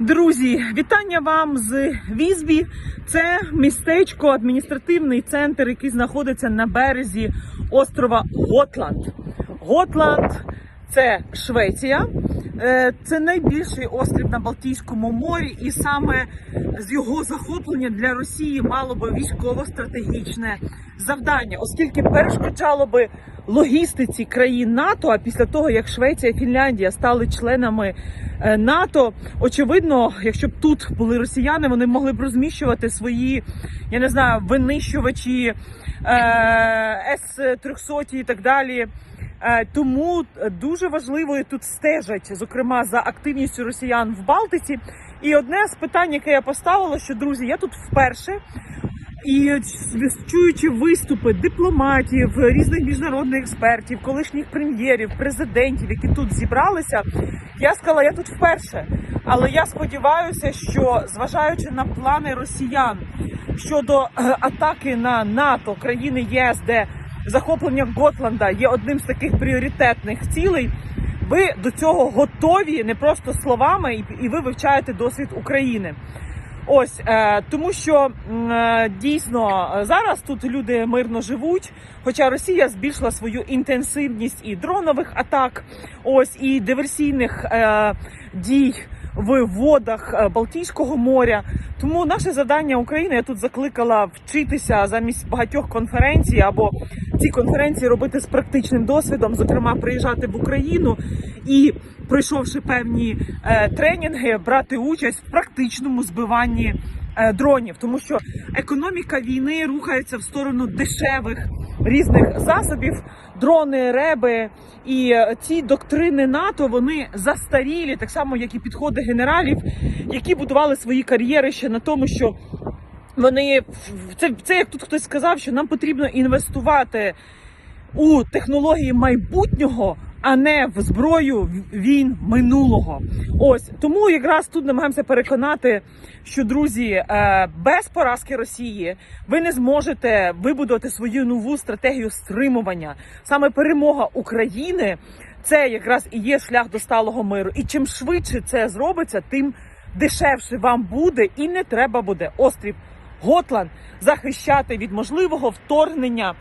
Друзі, вітання вам з Візбі. Це містечко, адміністративний центр, який знаходиться на березі острова Готланд. Готланд це Швеція. Е, Це найбільший острів на Балтійському морі, і саме з його захоплення для Росії мало би військово-стратегічне завдання, оскільки перешкоджало би логістиці країн НАТО. А після того як Швеція і Фінляндія стали членами е, НАТО, очевидно, якщо б тут були росіяни, вони могли б розміщувати свої, я не знаю, винищувачі с 300 і так далі. Е, Тому дуже важливо тут стежать, зокрема за активністю росіян в Балтиці. І одне з питань, яке я поставила, що друзі, я тут вперше. І чуючи виступи дипломатів, різних міжнародних експертів, колишніх прем'єрів, президентів, які тут зібралися, я сказала, я тут вперше. Але я сподіваюся, що зважаючи на плани росіян щодо е, атаки на НАТО країни ЄС, де захоплення Готланда є одним з таких пріоритетних цілей. Ви до цього готові не просто словами, і, ви вивчаєте досвід України. Ось е, тому, що е, дійсно зараз тут люди мирно живуть. Хоча Росія збільшила свою інтенсивність і дронових атак, ось і диверсійних е, дій в водах е, Балтійського моря. Тому наше завдання України я тут закликала вчитися замість багатьох конференцій або ці конференції робити з практичним досвідом, зокрема приїжджати в Україну і пройшовши певні е, тренінги, брати участь в практичному збиванні е, дронів, тому що економіка війни рухається в сторону дешевих різних засобів, дрони, реби і е, ці доктрини НАТО вони застарілі, так само як і підходи генералів, які будували свої кар'єри ще на тому, що вони це, це як тут хтось сказав, що нам потрібно інвестувати у технології майбутнього, а не в зброю війн минулого. Ось тому якраз тут намагаємося переконати, що друзі, е, без поразки Росії ви не зможете вибудувати свою нову стратегію стримування. Саме перемога України це якраз і є шлях до сталого миру. І чим швидше це зробиться, тим дешевше вам буде, і не треба буде острів Готланд захищати від можливого вторгнення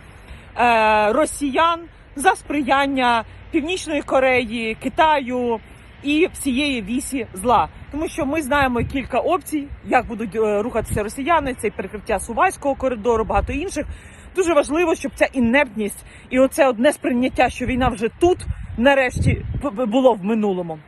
е, росіян за сприяння Північної Кореї, Китаю і всієї вісі зла, тому що ми знаємо кілька опцій, як будуть е, рухатися росіяни. Це перекриття Сувальського коридору, багато інших. Дуже важливо, щоб ця інертність і оце одне сприйняття, що війна вже тут, нарешті було в минулому.